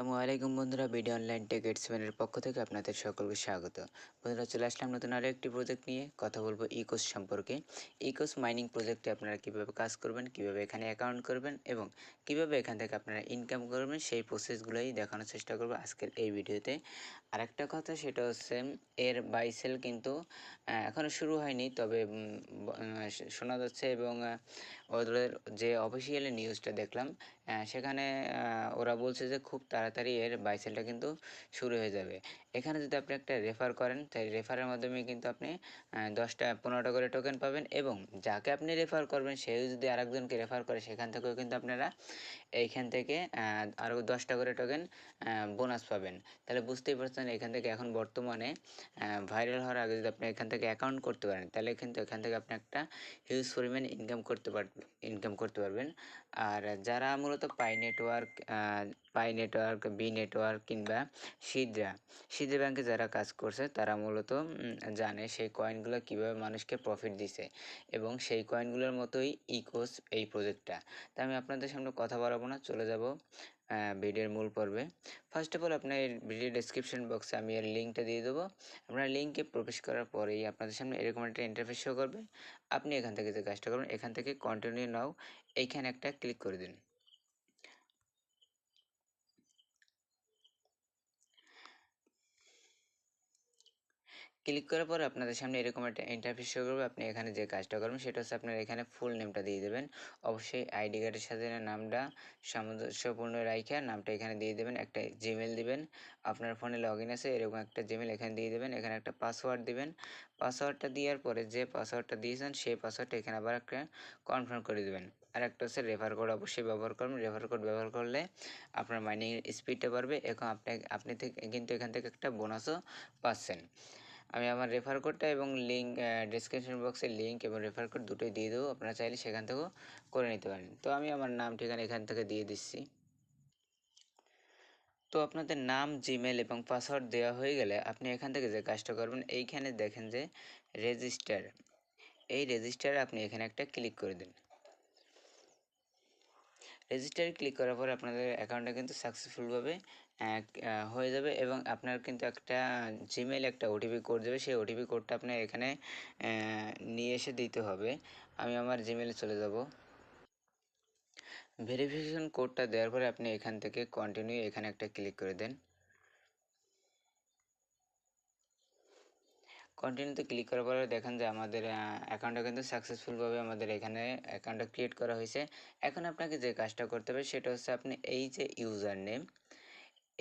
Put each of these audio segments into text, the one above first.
আসসালামু বন্ধুরা video online টেকেট সেভেনের পক্ষ থেকে আপনাদের সকলকে স্বাগত। বন্ধুরা চলে আসলাম নতুন আরও একটি প্রজেক্ট নিয়ে কথা বলব ইকোস সম্পর্কে। ইকোস মাইনিং প্রজেক্টে আপনারা কীভাবে কাজ করবেন কীভাবে এখানে অ্যাকাউন্ট করবেন এবং কীভাবে এখান থেকে আপনারা ইনকাম করবেন সেই প্রসেসগুলোই দেখানোর চেষ্টা করব আজকের এই ভিডিওতে। আরেকটা কথা সেটা হচ্ছে এর বাইসেল কিন্তু আহ, এখনও শুরু হয়নি তবে শোনা যাচ্ছে এবং ওদের যে অফিসিয়ালি নিউজটা দেখলাম সেখানে ওরা বলছে যে খুব তাড়াতাড়ি এর বাইসেলটা কিন্তু শুরু হয়ে যাবে। এখানে যদি আপনি একটা রেফার করেন তাই রেফারের মাধ্যমে কিন্তু আপনি দশটা, পনেরোটা করে টোকেন পাবেন এবং যাকে আপনি রেফার করবেন, সেও যদি আরেকজনকে রেফার করে, সেখান থেকেও কিন্তু আপনারা এইখান থেকে আরও দশটা করে টোকেন বোনাস পাবেন। তাহলে বুঝতেই পারছেন, এখান থেকে এখন বর্তমানে ভাইরাল হওয়ার আগে যদি আপনি এখান থেকে অ্যাকাউন্ট করতে পারেন, তাহলে কিন্তু এখান থেকে আপনি একটা হিউজ পরিমাণ ইনকাম করতে পারবেন ইনকাম করতে পারবেন। আর যারা মূলত Pi network Pi network B network কিংবা সিদ্রা সিদ্রা ব্যাংকে যারা কাজ করছে, তারা মূলত জানে সেই কয়েনগুলো কীভাবে মানুষকে প্রফিট দিছে এবং সেই কয়েনগুলোর মতোই ইকোস এই প্রজেক্টটা তা আমি আপনাদের সামনে কথা বাড়াবো না, চলে যাব ভিডিওর মূল পর্বে। ফার্স্ট অফ অল আপনার ভিডিও ডেসক্রিপশন বক্সে আমি এর লিঙ্কটা দিয়ে দেবো। আপনার লিঙ্কে প্রবেশ করার পরেই আপনাদের সামনে এরকম একটা ইন্টারফেস শো করবে। আপনি এখান থেকে যে কাজটা করবেন, এখান থেকে কন্টিনিউ নাও এইখানে একটা ক্লিক করে দিন। ক্লিক করার পর আপনাদের সামনে এরকম একটা ইন্টারফেস শো করবে। আপনি এখানে যে কাজটা করবেন সেটা হচ্ছে আপনার এখানে ফুল নেমটা দিয়ে দেবেন। অবশ্যই আইডি কার্ডের সাথে নামটা সামঞ্জস্যপূর্ণ রাইখা, নামটা এখানে দিয়ে দেবেন, একটা জিমেল দিবেন। আপনার ফোনে লগ ইন আছে, এরকম একটা জিমেল এখানে দিয়ে দেবেন, এখানে একটা পাসওয়ার্ড দিবেন। পাসওয়ার্ডটা দেওয়ার পরে যে পাসওয়ার্ডটা দিয়েছেন, সেই পাসওয়ার্ডটা এখানে আবার একটা কনফার্ম করে দেবেন। আর একটা হচ্ছে রেফার কোড অবশ্যই ব্যবহার করবেন। রেফার কোড ব্যবহার করলে আপনার মাইনিং স্পিডটা বাড়বে এখন আপনি আপনি থেকে, কিন্তু এখান থেকে একটা বোনাসও পাচ্ছেন। আমি আমার রেফার কোডটা এবং লিঙ্ক ডিসক্রিপশন বক্সে লিঙ্ক এবং রেফার কোড দুটোই দিয়ে দেবো। আপনারা চাইলে সেখান থেকেও করে নিতে পারেন। তো আমি আমার নাম, ঠিকানা এখান থেকে দিয়ে দিচ্ছি। তো আপনাদের নাম জিমেল এবং পাসওয়ার্ড দেওয়া হয়ে গেলে আপনি এখান থেকে যে কাজটা করবেন, এইখানে দেখেন যে রেজিস্টার এই রেজিস্টারে আপনি এখানে একটা ক্লিক করে দিন। রেজিস্টারে ক্লিক করার পর আপনাদের অ্যাকাউন্টটা কিন্তু সাকসেসফুলভাবে হয়ে যাবে এবং আপনার কিন্তু একটা জিমেল একটা ওটিপি কোড দেবে। সেই ওটিপি কোডটা আপনার এখানে নিয়ে এসে দিতে হবে। আমি আমার জিমেলে চলে যাব। ভেরিফিকেশন কোডটা দেওয়ার পরে আপনি এখান থেকে কন্টিনিউ এখানে একটা ক্লিক করে দেন। কন্টিনিউতে ক্লিক করার পরে দেখেন যে আমাদের অ্যাকাউন্টটা কিন্তু সাকসেসফুলভাবে আমাদের এখানে অ্যাকাউন্টটা ক্রিয়েট করা হয়েছে। এখন আপনাকে যে কাজটা করতে হবে সেটা হচ্ছে আপনি এই যে ইউজার নেম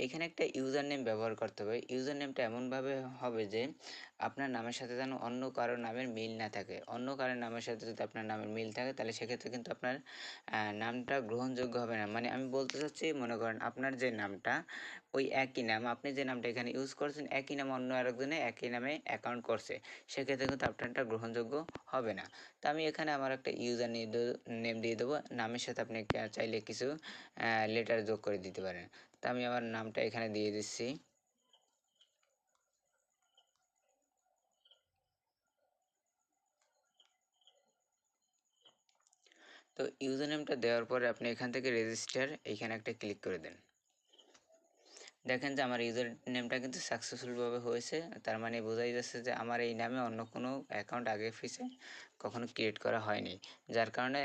এখানে একটা ইউজার নেম ব্যবহার করতে হবে। ইউজার নেমটা এমনভাবে হবে যে, আপনার নামের সাথে যেন অন্য কারোর নামের মিল না থাকে। অন্য কারোর নামের সাথে যদি আপনার নামের মিল থাকে, তাহলে সেক্ষেত্রে কিন্তু আপনার নামটা গ্রহণযোগ্য হবে না। মানে আমি বলতে চাচ্ছি, মনে করেন আপনার যে নামটা, ওই একই নাম, আপনি যে নামটা এখানে ইউজ করছেন, একই নাম অন্য আরেকজনে একই নামে অ্যাকাউন্ট করছে। সেক্ষেত্রে কিন্তু আপনারটা গ্রহণযোগ্য হবে না। তো আমি এখানে আমার একটা ইউজার নেম দিয়ে দেবো। নামের সাথে আপনি চাইলে কিছু লেটার যোগ করে দিতে পারেন। তো আমি আমার নামটা এখানে দিয়ে দিচ্ছি। তো ইউজার নেমটা দেওয়ার পরে আপনি এখান থেকে রেজিস্টার এইখানে একটা ক্লিক করে দেন। দেখেন যে আমার ইউজার নেমটা কিন্তু সাকসেসফুলভাবে হয়েছে, তার মানে বোঝাই যাচ্ছে যে আমার এই নামে অন্য কোনো অ্যাকাউন্ট আগে ফিসে কখনো ক্রিয়েট করা হয়নি, যার কারণে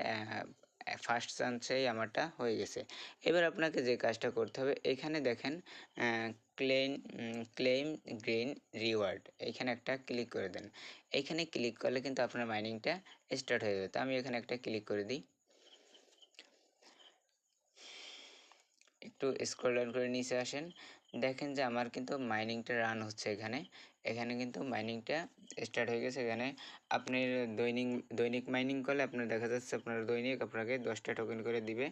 ফার্স্ট চান্সেই আমারটা হয়ে গেছে। এবার আপনাকে যে কাজটা করতে হবে, এখানে দেখেন ক্লেম ক্লেম গ্রিন রিওয়ার্ড এখানে একটা ক্লিক করে দেন। এইখানে ক্লিক করলে কিন্তু আপনার মাইনিংটা স্টার্ট হয়ে যাবে। তো আমি এখানে একটা ক্লিক করে দিই। একটু স্ক্রল ডাউন করে নিচে আসেন। দেখেন যে আমার কিন্তু মাইনিংটা রান হচ্ছে এখানে। এখানে কিন্তু মাইনিংটা স্টার্ট হয়ে গেছে। এখানে আপনি দৈনিক দৈনিক মাইনিং করলে আপনার দেখা যাচ্ছে আপনার দৈনিক আপনাকে দশটা টোকেন করে দিবে।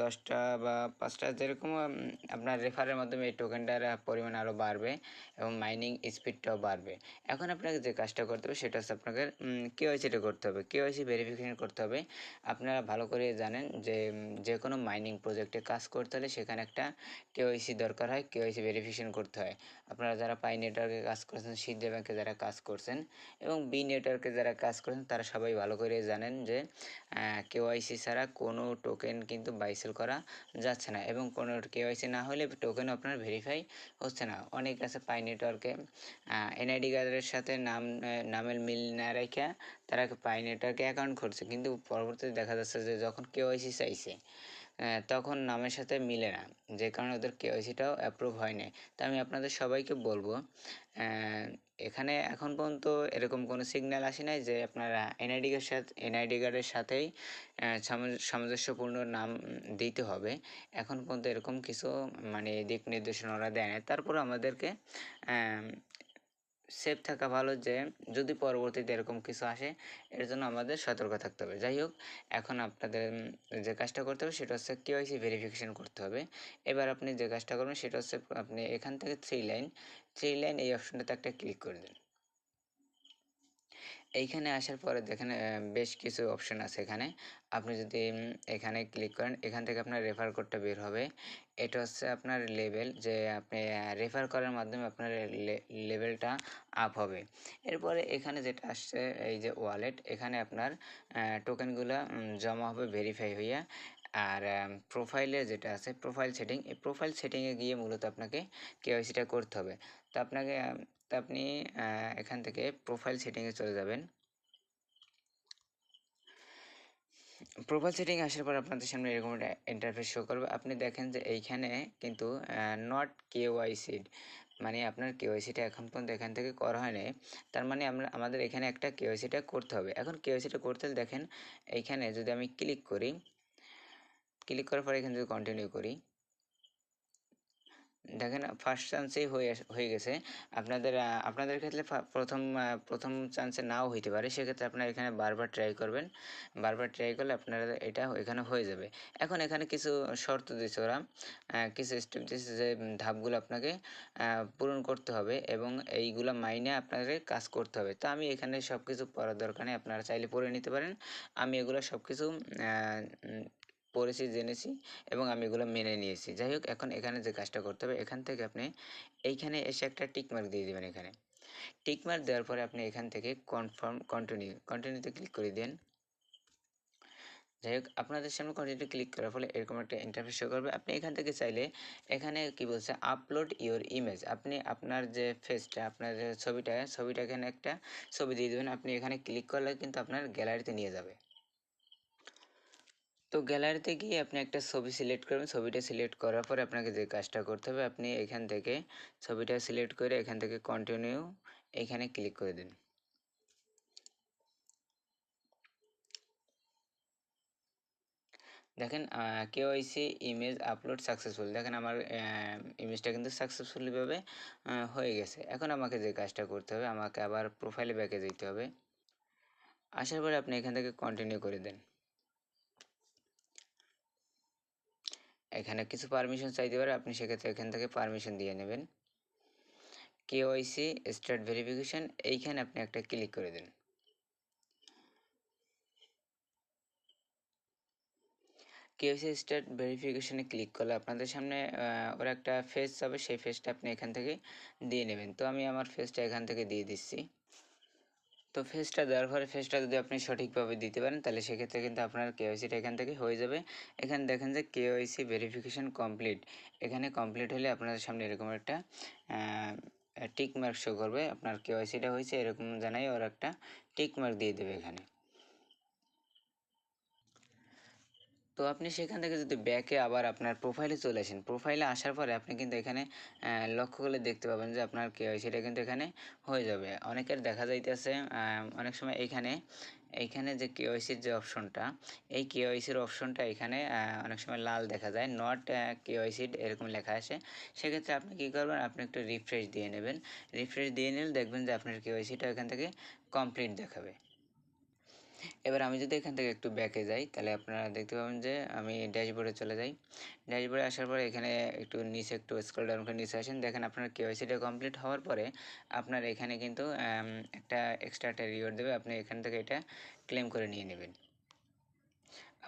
দশটা বা পাঁচটা যেরকম আপনার রেফারের মাধ্যমে এই টোকেনটার পরিমাণ আরও বাড়বে এবং মাইনিং স্পিডটাও বাড়বে। এখন আপনাকে যে কাজটা করতে হবে সেটা হচ্ছে আপনাকে কেওয়াইসিটা করতে হবে। কেওয়াইসি ভেরিফিকেশন করতে হবে। আপনারা ভালো করে জানেন যে যে কোনো মাইনিং প্রজেক্টে কাজ করতে হলে সেখানে একটা কেওয়াইসি দরকার হয়। কেওয়াইসি ভেরিফিকেশন করতে হয়। আপনারা যারা পাই নেটওয়ার্কে কাজ করছেন সিদ্ধা ব্যাংকে যারা কাজ করছেন এবং বি নেটওয়ার্কে যারা কাজ করছেন তারা সবাই ভালো করে জানেন যে কেওয়াইসি ছাড়া কোনো টোকেন কিন্তু বাইসেল করা যাচ্ছে না এবং কোনো কেওয়াইসি না হলে টোকেন আপনার ভেরিফাই হচ্ছে না। অনেক আছে পাই নেটওয়ার্কে এনআইডি কার্ডের সাথে নাম নামের মিল না রেখে তারা পাই নেটওয়ার্কে অ্যাকাউন্ট করছে কিন্তু পরবর্তীতে দেখা যাচ্ছে যে, যখন কেওয়াইসি চাইছে তখন নামের সাথে মিলে না। যে কারণে ওদের কেওয়াইসিটাও অ্যাপ্রুভ হয় নাই। তা আমি আপনাদের সবাইকে বলব এখানে এখন পর্যন্ত এরকম কোনো সিগন্যাল আসে নাই যে আপনারা এনআইডি কার্ডের সাথে এনআইডি কার্ডের সাথেই সামঞ্জস্যপূর্ণ নাম দিতে হবে। এখন পর্যন্ত এরকম কিছু মানে দিক নির্দেশনা ওরা দেয় না তারপর আমাদেরকে সেফ থাকা ভালো যে, যদি পরবর্তীতে এরকম কিছু আসে, এর জন্য আমাদের সতর্ক থাকতে হবে। যাই হোক, এখন আপনাদের যে কাজটা করতে হবে সেটা হচ্ছে কেওয়াইসি ভেরিফিকেশন করতে হবে। এবার আপনি যে কাজটা করবেন সেটা হচ্ছে আপনি এখান থেকে থ্রি লাইন থ্রি লাইন এই অপশনটাতে একটা ক্লিক করে দিন। এইখানে আসার পরে দেখেন বেশ কিছু অপশন আছে এখানে। আপনি যদি এখানে ক্লিক করেন, এখান থেকে আপনার রেফার কোডটা বের হবে। এটা হচ্ছে আপনার লেভেল যে আপনি রেফার করার মাধ্যমে আপনার লেভেলটা আপ হবে। এরপরে এখানে যেটা আসছে, এই যে ওয়ালেট এখানে আপনার টোকেনগুলো জমা হবে ভেরিফাই হইয়া। আর প্রোফাইলে যেটা আছে প্রোফাইল সেটিং এই প্রোফাইল সেটিংয়ে গিয়ে মূলত আপনাকে কেওয়াইসিটা করতে হবে। তো আপনাকে তো আপনি এখান থেকে প্রোফাইল সেটিংয়ে চলে যাবেন। প্রোফাইল সেটিং আসার পর আপনাদের সামনে এরকম একটা ইন্টারফেস শো করবে। আপনি দেখেন যে এইখানে কিন্তু নট কেওয়াইসিড মানে আপনার কেওয়াইসিটা এখন পর্যন্ত এখান থেকে করা হয়নি। তার মানে আমরা, আমাদের এখানে একটা কেওয়াইসিটা করতে হবে। এখন কেওয়াইসিটা করতে দেখেন, এইখানে যদি আমি ক্লিক করি ক্লিক করার পরে এখানে যদি কন্টিনিউ করি দেখেন ফার্স্ট চান্সেই হয়ে হয়ে গেছে। আপনাদের আপনাদের ক্ষেত্রে প্রথম প্রথম চান্সে নাও হইতে পারে। সেক্ষেত্রে আপনারা এখানে বারবার ট্রাই করবেন। বারবার ট্রাই করলে আপনারা এটা এখানে হয়ে যাবে। এখন এখানে কিছু শর্ত দিচ্ছে ওরা। কিছু স্টেপ দিচ্ছে যে ধাপগুলো আপনাকে পূরণ করতে হবে এবং এইগুলো মাইনে আপনাদের কাজ করতে হবে। তো আমি এখানে সব কিছু পড়ার দরকার নেই। আপনারা চাইলে পড়ে নিতে পারেন। আমি এগুলো সব কিছু পড়েছি, জেনেছি এবং আমি এগুলো মেনে নিয়েছি। যাই হোক, এখন এখানে যে কাজটা করতে হবে, এখান থেকে আপনি এইখানে এসে একটা টিকমার্ক দিয়ে দেবেন এখানে। টিকমার্ক দেওয়ার পরে আপনি এখান থেকে কনফার্ম কন্টিনিউ কন্টিনিউতে ক্লিক করে দেন। যাই হোক, আপনাদের সামনে কন্টিনিউ ক্লিক করার ফলে এরকম একটা ইন্টারফেস শো করবে। আপনি এখান থেকে চাইলে এখানে কি বলছে আপলোড ইওর ইমেজ আপনি আপনার যে ফেসটা আপনার যে ছবিটা ছবিটা এখানে একটা ছবি দিয়ে দেবেন। আপনি এখানে ক্লিক করলে কিন্তু আপনার গ্যালারিতে নিয়ে যাবে। তো গ্যালারিতে গিয়ে আপনি একটা ছবি সিলেক্ট করবেন। ছবিটা সিলেক্ট করার পরে আপনাকে যে কাজটা করতে হবে, আপনি এখান থেকে ছবিটা সিলেক্ট করে এখান থেকে কন্টিনিউ এখানে ক্লিক করে দিন। দেখেন কেওয়াইসি ইমেজ আপলোড সাকসেসফুল দেখেন, আমার ইমেজটা কিন্তু সাকসেসফুলিভাবে হয়ে গেছে। এখন আমাকে যে কাজটা করতে হবে, আমাকে আবার প্রোফাইলে ব্যাকে যেতে হবে। আসার পরে আপনি এখান থেকে কন্টিনিউ করে দেন। এখানে কিছু পারমিশন চাইতে পারে, আপনি সেক্ষেত্রে এখান থেকে পারমিশন দিয়ে নেবেন। কে কেওয়াইসি স্টার্ট ভেরিফিকেশন এইখানে আপনি একটা ক্লিক করে দিন। কেওয়াইসি স্টার্ট ভেরিফিকেশনে ক্লিক করলে আপনাদের সামনে ওরা একটা ফেস যাবে সেই ফেসটা আপনি এখান থেকে দিয়ে নেবেন। তো আমি আমার ফেসটা এখান থেকে দিয়ে দিচ্ছি। তো ফেসটা দেওয়ার পরে ফেসটা যদি আপনি সঠিকভাবে দিতে পারেন, তাহলে সেক্ষেত্রে কিন্তু আপনার কেওয়াইসিটা এখান থেকে হয়ে যাবে। এখানে দেখেন যে কেওয়াইসি ভেরিফিকেশন কমপ্লিট এখানে কমপ্লিট হলে আপনাদের সামনে এরকম একটা টিক মার্ক শো করবে। আপনার কেওয়াইসিটা হয়েছে এরকম জানাই, ওর একটা টিক মার্ক দিয়ে দেবে এখানে। তো আপনি সেখান থেকে যদি ব্যাকে আবার আপনার প্রোফাইলে চলে আসেন প্রোফাইলে আসার পরে আপনি কিন্তু এখানে লক্ষ্য করলে দেখতে পাবেন যে আপনার কে হয় সেটা কিন্তু এখানে হয়ে যাবে। অনেকের দেখা যাইতেছে অনেক সময় এইখানে এইখানে যে কেওয়াইসির যে অপশনটা এই কেওয়াইসির অপশনটা এখানে অনেক সময় লাল দেখা যায় নট কে কেওয়াইসিড এরকম লেখা আসে। সেক্ষেত্রে আপনি কী করবেন, আপনি একটু রিফ্রেশ দিয়ে নেবেন। রিফ্রেশ দিয়ে নিলে দেখবেন যে আপনার কেওয়াইসিটা এখান থেকে কমপ্লিট দেখাবে। এবার আমি যদি এখান থেকে একটু ব্যাকে যাই, তাহলে আপনারা দেখতে পাবেন যে আমি ড্যাশবোর্ডে চলে যাই। ড্যাশবোর্ডে আসার পরে এখানে একটু নিচে একটু স্ক্রল ডাউন করে নিচে আসেন। দেখেন আপনার কেওয়াইসিটা কমপ্লিট হওয়ার পরে আপনার এখানে কিন্তু একটা এক্সট্রা একটা রিওয়ার্ড দেবে। আপনি এখান থেকে এটা ক্লেম করে নিয়ে নেবেন।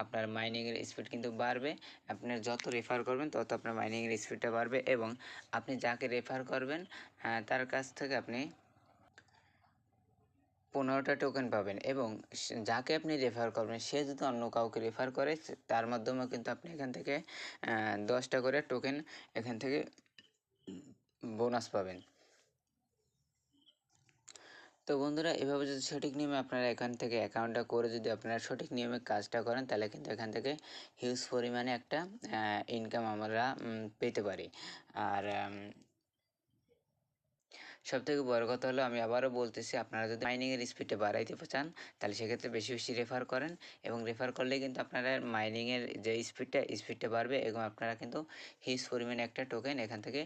আপনার মাইনিংয়ের স্পিড কিন্তু বাড়বে। আপনার যত রেফার করবেন, তত আপনার মাইনিংয়ের স্পিডটা বাড়বে এবং আপনি যাকে রেফার করবেন তার কাছ থেকে আপনি পনেরোটা টোকেন পাবেন এবং যাকে আপনি রেফার করবেন, সে যদি অন্য কাউকে রেফার করে তার মাধ্যমেও কিন্তু আপনি এখান থেকে দশটা করে টোকেন এখান থেকে বোনাস পাবেন। তো বন্ধুরা, এভাবে যদি সঠিক নিয়মে আপনারা এখান থেকে অ্যাকাউন্টটা করে যদি আপনারা সঠিক নিয়মে কাজটা করেন, তাহলে কিন্তু এখান থেকে হিউজ পরিমাণে একটা ইনকাম আমরা পেতে পারি। আর সব থেকে বড় কথা হলো আমি আবারও বলতেছি, আপনারা যদি মাইনিংয়ের স্পিডটা বাড়াইতে চান, তাহলে সেক্ষেত্রে বেশি বেশি রেফার করেন এবং রেফার করলে কিন্তু আপনারা মাইনিংয়ের যে স্পিডটা স্পিডটা বাড়বে এবং আপনারা কিন্তু হিউজ পরিমাণে একটা টোকেন এখান থেকে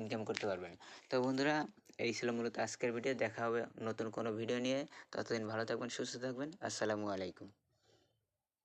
ইনকাম করতে পারবেন। তো বন্ধুরা, এই ছিল মূলত আজকের ভিডিও দেখা হবে নতুন কোনো ভিডিও নিয়ে। ততদিন ভালো থাকবেন, সুস্থ থাকবেন। আসসালামু আলাইকুম।